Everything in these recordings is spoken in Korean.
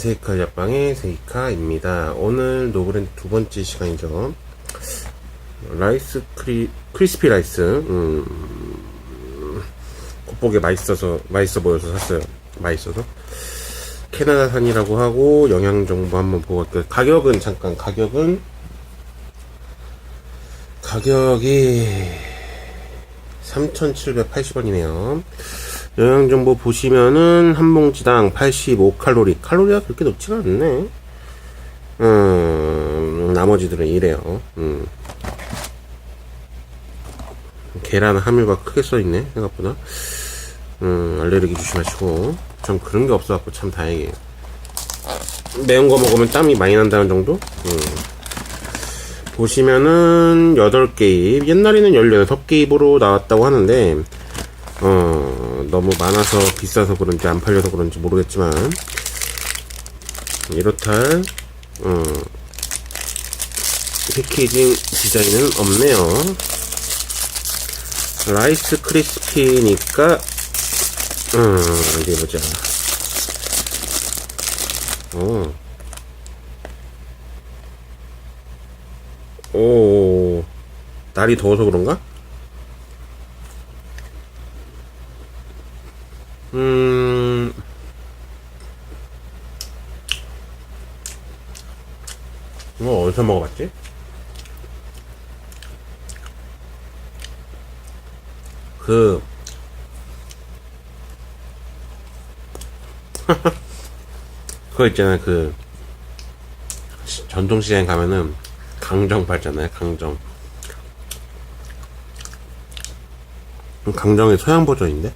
세이카 잡방의 세이카입니다. 오늘 노브랜드 두 번째 시간이죠. 라이스 크리, 크리스피 라이스, 음, 곱보게 맛있어서, 맛있어 보여서 샀어요. 맛있어서. 캐나다산이라고 하고, 영양정보 한번 보고 갈게요. 가격은, 잠깐, 가격은, 가격이 3,780원이네요. 영양정보 보시면은 한 봉지당 85칼로리. 칼로리가 그렇게 높지가 않네. 음, 나머지들은 이래요. 음. 계란 함유가 크게 써있네, 생각보다. 음, 알레르기 조심하시고. 전 그런 게 없어갖고 참 다행이에요. 매운 거 먹으면 땀이 많이 난다는 정도? 음. 보시면은 8개입. 옛날에는 16개입으로 나왔다고 하는데, 어, 너무 많아서 비싸서 그런지 안 팔려서 그런지 모르겠지만, 이렇다, 어, 패키징 디자인은 없네요. 라이스 크리스피니까, 음, 어디 보자. 어. 오, 날이 더워서 그런가? 음, 이거 어디서 먹어봤지? 그, 그거 있잖아요, 그, 시- 전통시장 가면은 강정 팔잖아요, 강정. 강정의 소양 버전인데?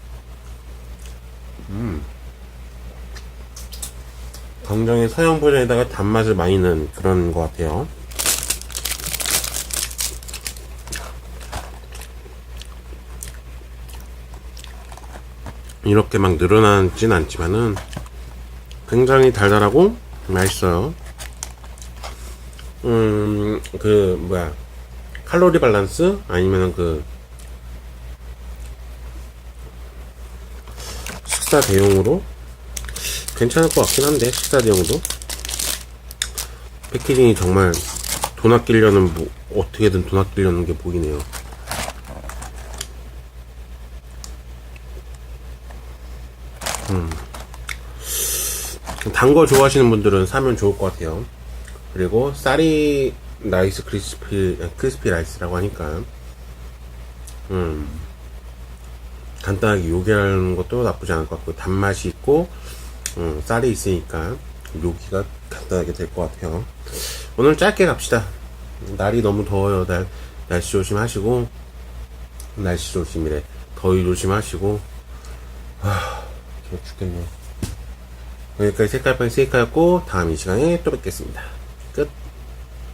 서양 버전에다가 단맛을 많이 넣은 그런 것 같아요. 이렇게 막 늘어나진 않지만은 굉장히 달달하고 맛있어요. 음, 그, 뭐야. 칼로리 밸런스? 아니면은 그, 식사 대용으로 괜찮을 것 같긴 한데 식사 대용도 패키징이 정말 돈 아끼려는 뭐, 어떻게든 돈 아끼려는 게 보이네요. 음. 단 거 좋아하시는 분들은 사면 좋을 것 같아요. 그리고 쌀이 라이스 크리스피 크리스피 라이스라고 하니까 음 간단하게 요리하는 것도 나쁘지 않을 것 같고 단맛이 있고 음, 쌀이 있으니까 요기가 간단하게 될 것 같아요. 오늘 짧게 갑시다. 날이 너무 더워요. 날, 날씨 조심하시고 날씨 조심이래. 더위 조심하시고 아, 죽겠네. 여기까지 색깔판 세이카였고 다음 이 시간에 또 뵙겠습니다.